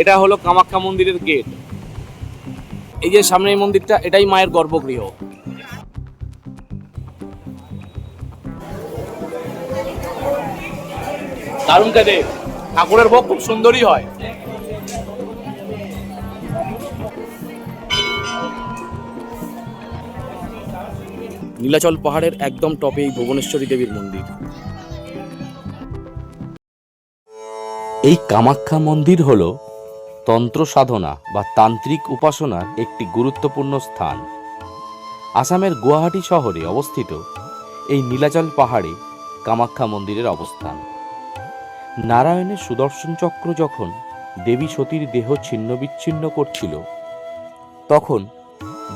এটা হলো কামাখ্যা মন্দিরের গেট এই যে সামনে এই মন্দিরটা, এটাই মায়ের গর্ভগৃহ। দারুণ কাজে ঠাকুরের ভোগ খুব সুন্দরই হয়। নীলাচল পাহাড়ের একদম টপে এই ভুবনেশ্বরী দেবীর মন্দির। এই কামাখ্যা মন্দির হল তন্ত্র সাধনা বা তান্ত্রিক উপাসনার একটি গুরুত্বপূর্ণ স্থান। আসামের গুয়াহাটি শহরে অবস্থিত এই নীলাচল পাহাড়ে কামাখ্যা মন্দিরের অবস্থান। নারায়ণের সুদর্শন চক্র যখন দেবী সতীর দেহ ছিন্ন বিচ্ছিন্ন করছিল, তখন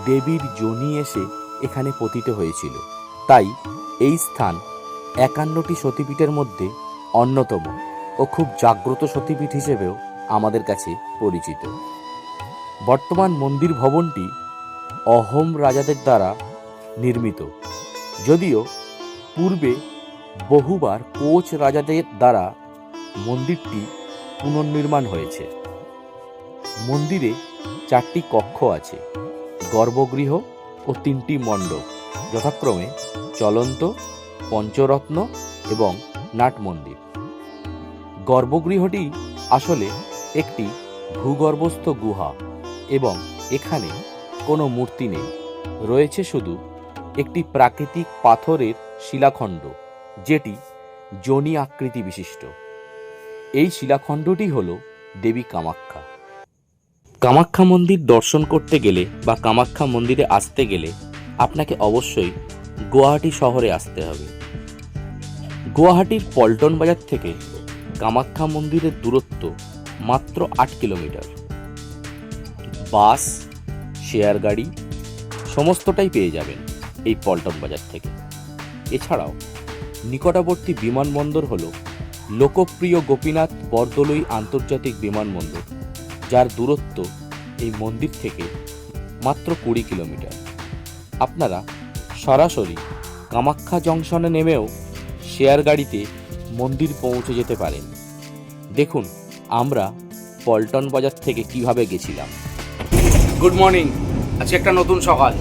দেবীর যোনি এসে এখানে পতিত হয়েছিল। তাই এই স্থান একান্নটি সতীপীঠের মধ্যে অন্যতম ও খুব জাগ্রত সতীপীঠ হিসেবেও আমাদের কাছে পরিচিত। বর্তমান মন্দির ভবনটি অহোম রাজাদের দ্বারা নির্মিত। যদিও পূর্বে বহুবার কোচ রাজাদের দ্বারা মন্দিরটি পুনর্নির্মাণ হয়েছে। মন্দিরে চারটি কক্ষ আছে, গর্ভগৃহ ও তিনটি মণ্ডপ, যথাক্রমে চলন্ত, পঞ্চরত্ন এবং নাট মন্দির গর্ভগৃহটি আসলে একটি ভূগর্ভস্থ গুহা এবং এখানে কোনো মূর্তি নেই। রয়েছে শুধু একটি প্রাকৃতিক পাথরের শিলাখণ্ড, যেটি জনি আকৃতি বিশিষ্ট। এই শিলাখণ্ডটি হল দেবী কামাখ্যা। কামাখ্যা মন্দির দর্শন করতে গেলে বা কামাখ্যা মন্দিরে আসতে গেলে আপনাকে অবশ্যই গুয়াহাটি শহরে আসতে হবে। গুয়াহাটির পল্টন বাজার থেকে কামাখ্যা মন্দিরের দূরত্ব মাত্র আট কিলোমিটার। বাস, শেয়ার গাড়ি, সমস্তটাই পেয়ে যাবেন এই পল্টন বাজার থেকে। এছাড়াও নিকটবর্তী বিমানবন্দর হল লোকপ্রিয় গোপীনাথ বরদলুই আন্তর্জাতিক বিমানবন্দর, যার দূরত্ব এই মন্দির থেকে মাত্র কুড়ি কিলোমিটার। আপনারা সরাসরি কামাখ্যা জংশনে নেমেও শেয়ার গাড়িতে মন্দির পৌঁছে যেতে পারেন। দেখুন আমরা পল্টন বাজার থেকে কীভাবে গেছিলাম? গুড মর্নিং আজকে একটা নতুন সকাল।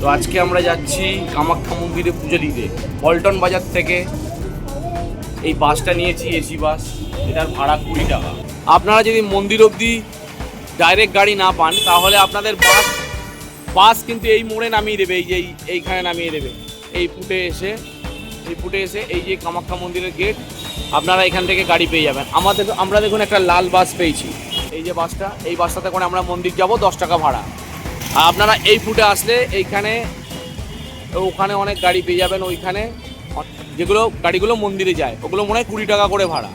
তো আজকে আমরা যাচ্ছি কামাখ্যা মন্দিরে পুজো দিতে। পল্টন বাজার থেকে এই বাসটা নিয়েছি এসি বাস। এটার ভাড়া কুড়ি টাকা। আপনারা যদি মন্দির অবধি ডাইরেক্ট গাড়ি না পান, তাহলে আপনাদের বাস বাস কিন্তু এই মোড়ে নামিয়ে দেবে, এই যে এই- এইখানে নামিয়ে দেবে। এই ফুটে এসে এই ফুটে এসে এই যে কামাখ্যা মন্দিরের গেট আপনারা এখান থেকে গাড়ি পেয়ে যাবেন। আমাদের আমরা দেখুন একটা লাল বাস পেয়েছি। এই যে বাসটা, এই বাসটাতে করে আমরা মন্দির যাব, দশ টাকা ভাড়া। আর আপনারা এই ফুটে আসলে এইখানে, ওখানে অনেক গাড়ি পেয়ে যাবেন, ওইখানে। যেগুলো, গাড়িগুলো মন্দিরে যায়, ওগুলো মনে হয় কুড়ি টাকা করে ভাড়া।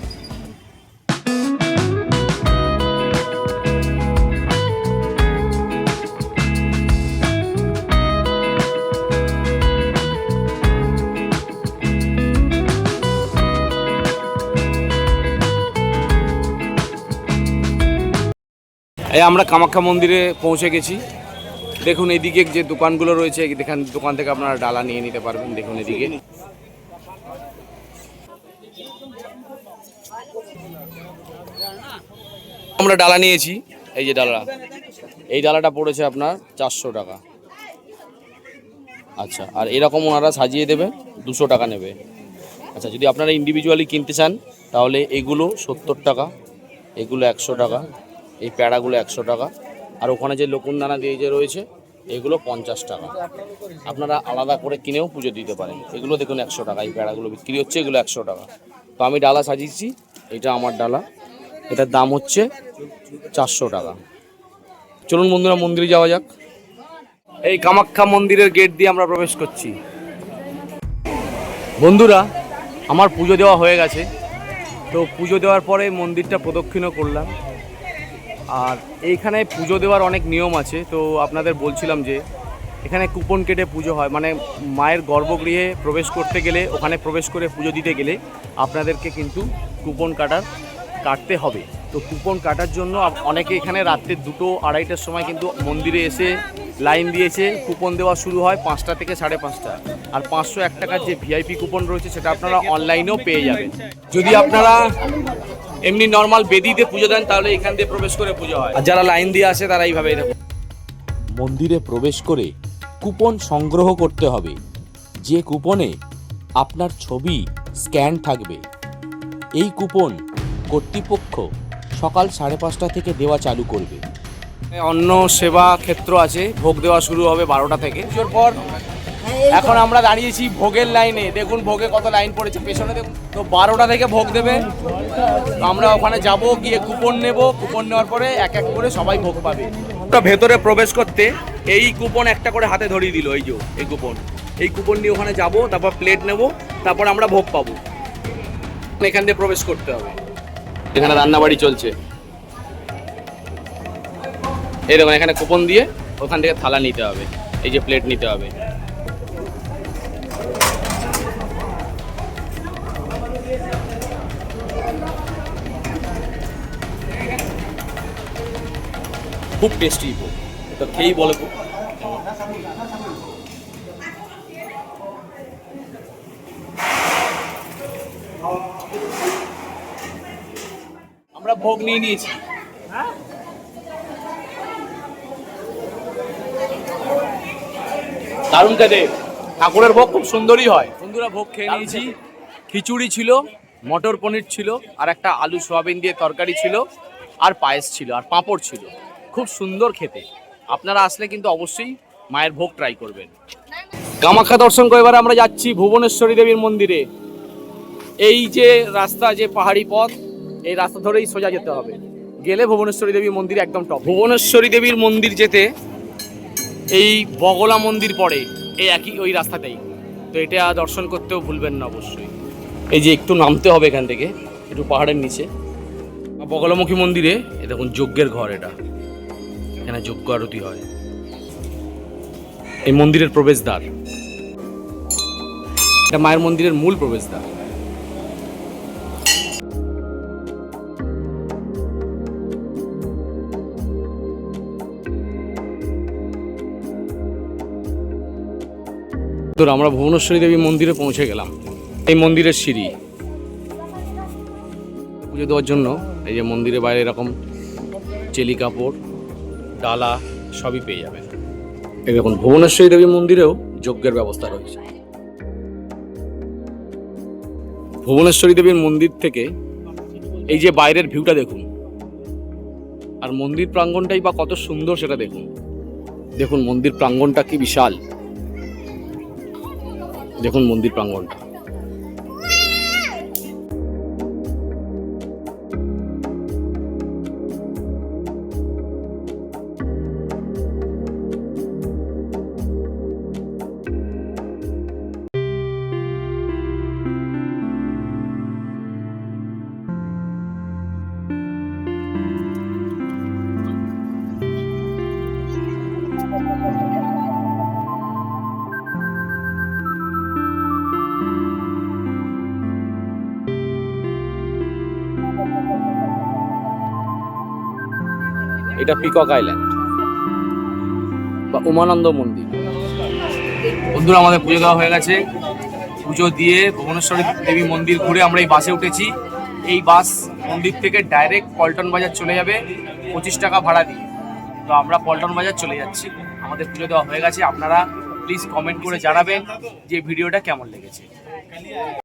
এই আমরা কামাখ্যা মন্দিরে পৌঁছে গেছি। দেখুন, এদিকে যে দোকানগুলো রয়েছে দেখান দোকান থেকে আপনারা ডালা নিয়ে নিতে পারবেন, দেখুন এদিকে। আমরা ডালা নিয়েছি, এই যে ডালা। এই ডালাটা পড়েছে আপনার চারশো টাকা। আচ্ছা আর এরকম ওনারা সাজিয়ে দেবে, দুশো টাকা নেবে। আচ্ছা যদি আপনারা ইন্ডিভিজুয়ালি কিনতে চান, তাহলে এগুলো সত্তর টাকা, এগুলো একশো টাকা। এই প্যাড়াগুলো একশো টাকা। আর ওখানে যে লকুনদানা দিয়ে যে রয়েছে, এগুলো পঞ্চাশ টাকা। আপনারা আলাদা করে কিনেও পুজো দিতে পারেন। এগুলো দেখুন একশো টাকা, এই প্যাড়াগুলো বিক্রি হচ্ছে, এগুলো একশো টাকা। তো আমি ডালা সাজিয়েছি, এটা আমার ডালা। এটার দাম হচ্ছে চারশো টাকা। চলুন বন্ধুরা, মন্দিরে যাওয়া যাক। এই কামাখ্যা মন্দিরের গেট দিয়ে আমরা প্রবেশ করছি। বন্ধুরা, আমার পুজো দেওয়া হয়ে গেছে। তো পুজো দেওয়ার পরে মন্দিরটা প্রদক্ষিণও করলাম। আর এইখানে পুজো দেওয়ার অনেক নিয়ম আছে, তো আপনাদের বলছিলাম যে এখানে কুপন কেটে পুজো হয়। মানে মায়ের গর্ভগৃহে প্রবেশ করতে গেলে, ওখানে প্রবেশ করে পুজো দিতে গেলে আপনাদেরকে কিন্তু কুপন কাটার, কাটতে হবে। তো কুপন কাটার জন্য অনেকে এখানে রাত্রে দুটো আড়াইটার সময় কিন্তু মন্দিরে এসে লাইন দিয়েছে, কুপন দেওয়া শুরু হয় পাঁচটা থেকে সাড়ে পাঁচটা। আর পাঁচশো এক টাকার যে ভিআইপি কুপন রয়েছে, সেটা আপনারা অনলাইনেও পেয়ে যাবেন। যদি আপনারা এমনি নর্মাল বেদিতে পুজো দেন তাহলে এখান দিয়ে প্রবেশ করে পুজো হয়। আর যারা লাইন দিয়ে আসে তারা এইভাবে এরকম। মন্দিরে প্রবেশ করে কুপন সংগ্রহ করতে হবে। যে কুপনে আপনার ছবি স্ক্যান থাকবে এই কুপন কর্তৃপক্ষ সকাল সাড়ে পাঁচটা থেকে দেওয়া চালু করবে। অন্য সেবা ক্ষেত্র আছে ভোগ দেওয়া শুরু হবে বারোটা থেকে। পুজোর পর এখন আমরা দাঁড়িয়েছি ভোগের লাইনে। দেখুন ভোগে কত লাইন পড়েছে। পেছনে দেখুন তো বারোটা থেকে ভোগ দেবে। আমরা ওখানে যাব গিয়ে কুপন নেব। কুপন নেওয়ার পরে এক এক করে সবাই ভোগ পাবে। তো ভেতরে প্রবেশ করতে এই কুপন একটা করে হাতে ধরিয়ে দিল এই যে এই কুপন। এই কুপন নিয়ে ওখানে যাব তারপর প্লেট নেব তারপর আমরা ভোগ পাবো। এখান দিয়ে প্রবেশ করতে হবে। এখানে রান্নাবাড়ি চলছে। এই দেখুন এখানে কুপন দিয়ে ওখান থেকে থালা নিতে হবে। এই যে প্লেট নিতে হবে। খুব টেস্টি তো খেয়েই বলে আমরা ভোগ নিয়ে নিয়েছি। দারুণ খেতে। ঠাকুরের ভোগ খুব সুন্দরই হয়। বন্ধুরা ভোগ খেয়ে নিয়েছি। খিচুড়ি ছিল মটর পনির ছিল আর একটা আলু সোয়াবিন দিয়ে তরকারি ছিল আর পায়েস ছিল আর পাঁপড় ছিল। খুব সুন্দর খেতে। আপনারা আসলে কিন্তু অবশ্যই মায়ের ভোগ ট্রাই করবেন। কামাখ্যা দর্শন করে এবার আমরা যাচ্ছি ভুবনেশ্বরী দেবীর মন্দিরে। এই যে রাস্তা যে পাহাড়ি পথ এই রাস্তা ধরেই সোজা যেতে হবে। গেলে ভুবনেশ্বরী দেবীর মন্দির একদম টপ ভুবনেশ্বরী দেবীর মন্দির যেতে এই বগলা মন্দির পড়ে। এই একই ওই রাস্তাতেই। তো এটা দর্শন করতেও ভুলবেন না অবশ্যই। এই যে একটু নামতে হবে এখান থেকে, একটু পাহাড়ের নিচে। বগলামুখী মন্দিরে এ দেখুন যজ্ঞের ঘর এটা। এখানে যজ্ঞ আরতি হয়। এই মন্দিরের প্রবেশদ্বার। এটা মায়ের মন্দিরের মূল প্রবেশদ্বার। তো আমরা ভুবনেশ্বরী দেবী মন্দিরে পৌঁছে গেলাম। এই মন্দিরের সিঁড়ি। পুজো দেওয়ার জন্য এই যে মন্দিরের বাইরে এরকম চেলি কাপড়, ডালা সবই পেয়ে যাবেন। দেখুন, ভুবনেশ্বরী দেবী মন্দিরেও যজ্ঞের ব্যবস্থা রয়েছে। ভুবনেশ্বরী দেবীর মন্দির থেকে এই যে বাইরের ভিউটা দেখুন, আর মন্দির প্রাঙ্গণটাই বা কত সুন্দর সেটা দেখুন। দেখুন, মন্দির প্রাঙ্গণটা কি বিশাল। দেখুন মন্দির প্রাঙ্গণটা এটা পিকক আইল্যান্ড বা উমানন্দ মন্দির। বন্ধুরা, আমাদের পুজো দেওয়া হয়ে গেছে। পুজো দিয়ে ভুবনেশ্বরী দেবী মন্দির ঘুরে আমরা এই বাসে উঠেছি। এই বাস মন্দির থেকে ডাইরেক্ট পল্টন বাজার চলে যাবে পঁচিশ টাকা ভাড়া দিয়ে। তো আমরা পল্টন বাজার চলে যাচ্ছি। আমাদের পুজো দেওয়া হয়ে গেছে। আপনারা প্লিজ কমেন্ট করে জানাবেন যে ভিডিওটা কেমন লেগেছে।